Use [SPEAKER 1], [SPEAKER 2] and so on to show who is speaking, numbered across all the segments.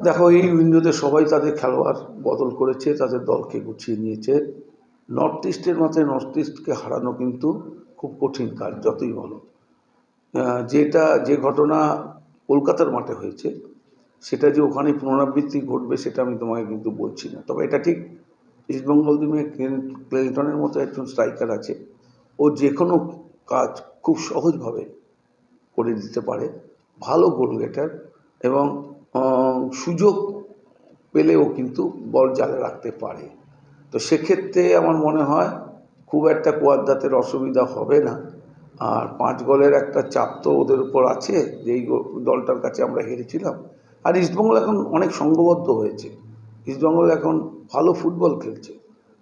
[SPEAKER 1] দেখো, এই উইন্ডোতে সবাই তাদের খেলোয়াড় বদল করেছে, তাদের দলকে গুছিয়ে নিয়েছে। নর্থ ইস্টের মাথায় নর্থ ইস্টকে হারানো কিন্তু খুব কঠিন কাজ, যতই বলো। যেটা, যে ঘটনা কলকাতার মাঠে হয়েছে, সেটা যে ওখানে পুনরাবৃত্তি ঘটবে সেটা আমি তোমাকে কিন্তু বলছি না। তবে এটা ঠিক ইস্টবেঙ্গল টিমে ক্লেটনের মতো একজন স্ট্রাইকার আছে, ও যে কোনো কাজ খুব সহজভাবে করে দিতে পারে। ভালো গোল গেটার এবং সুযোগ পেলেও কিন্তু বল জালে রাখতে পারে। তো সেক্ষেত্রে আমার মনে হয় খুব একটা কোয়াদ্দাতের অসুবিধা হবে না। আর পাঁচ গোলের একটা চাপ তো ওদের উপর আছে যেই দলটার কাছে আমরা হেরেছিলাম। আর ইস্টবেঙ্গল এখন অনেক সংঘবদ্ধ হয়েছে। ইস্টবেঙ্গল এখন ভালো ফুটবল খেলছে।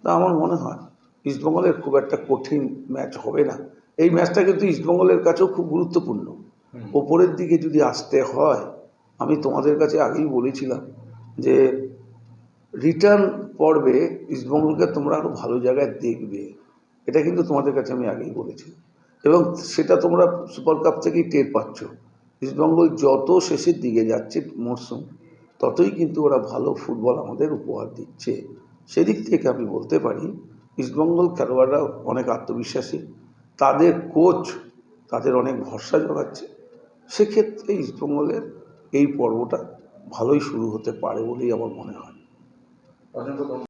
[SPEAKER 1] তা আমার মনে হয় ইস্টবেঙ্গলের খুব একটা কঠিন ম্যাচ হবে না। এই ম্যাচটা কিন্তু ইস্টবেঙ্গলের কাছেও খুব গুরুত্বপূর্ণ। ওপরের দিকে যদি আসতে হয় আমি তোমাদের কাছে আগেই বলেছিলাম যে রিটার্ন পর্বে ইস্টবেঙ্গলকে তোমরা আরও ভালো জায়গায় দেখবে। এটা কিন্তু তোমাদের কাছে আমি আগেই বলেছি। এবং সেটা তোমরা সুপার কাপ থেকেই টের পাচ্ছ। ইস্টবেঙ্গল যত শেষের দিকে যাচ্ছে মরশুম ততই কিন্তু ওরা ভালো ফুটবল আমাদের উপহার দিচ্ছে। সেদিক থেকে আমি বলতে পারি ইস্টবেঙ্গল খেলোয়াড়রা অনেক আত্মবিশ্বাসী, তাদের কোচ তাদের অনেক ভরসা জোগাচ্ছে। সেক্ষেত্রে ইস্টবেঙ্গলের এই পর্বটা ভালোই শুরু হতে পারে বলেই আমার মনে হয়।